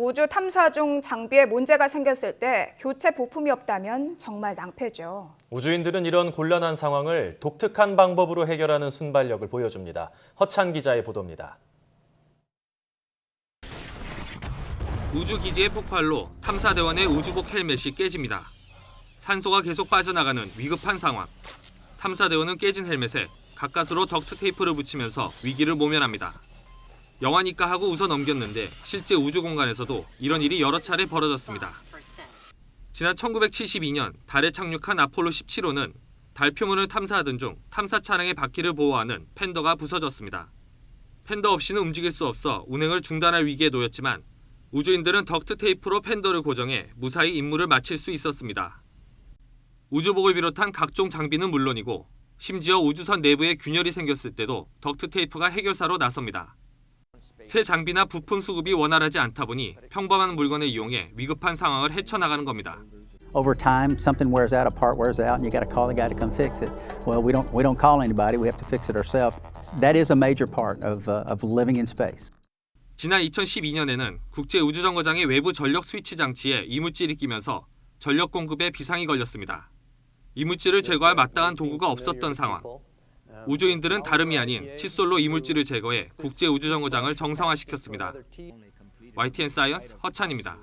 우주 탐사 중 장비에 문제가 생겼을 때 교체 부품이 없다면 정말 낭패죠. 우주인들은 이런 곤란한 상황을 독특한 방법으로 해결하는 순발력을 보여줍니다. 허찬 기자의 보도입니다. 우주기지의 폭발로 탐사대원의 우주복 헬멧이 깨집니다. 산소가 계속 빠져나가는 위급한 상황. 탐사대원은 깨진 헬멧에 가까스로 덕트 테이프를 붙이면서 위기를 모면합니다. 영화니까 하고 웃어 넘겼는데 실제 우주 공간에서도 이런 일이 여러 차례 벌어졌습니다. 지난 1972년 달에 착륙한 아폴로 17호는 달 표면을 탐사하던 중 탐사 차량의 바퀴를 보호하는 팬더가 부서졌습니다. 팬더 없이는 움직일 수 없어 운행을 중단할 위기에 놓였지만 우주인들은 덕트 테이프로 팬더를 고정해 무사히 임무를 마칠 수 있었습니다. 우주복을 비롯한 각종 장비는 물론이고 심지어 우주선 내부에 균열이 생겼을 때도 덕트 테이프가 해결사로 나섭니다. 새 장비나 부품 수급이 원활하지 않다 보니 평범한 물건을 이용해 위급한 상황을 헤쳐나가는 겁니다. Over time, something wears out, a part wears out, and you got to call the guy to come fix it. Well, we don't we don't call anybody. We have to fix it ourselves. That is a major part of uh, of living in space. 지난 2012년에는 국제 우주정거장의 외부 전력 스위치 장치에 이물질이 끼면서 전력 공급에 비상이 걸렸습니다. 이물질을 제거할 마땅한 도구가 없었던 상황. 우주인들은 다름이 아닌 칫솔로 이물질을 제거해 국제 우주정거장을 정상화시켰습니다. YTN 사이언스 허찬입니다.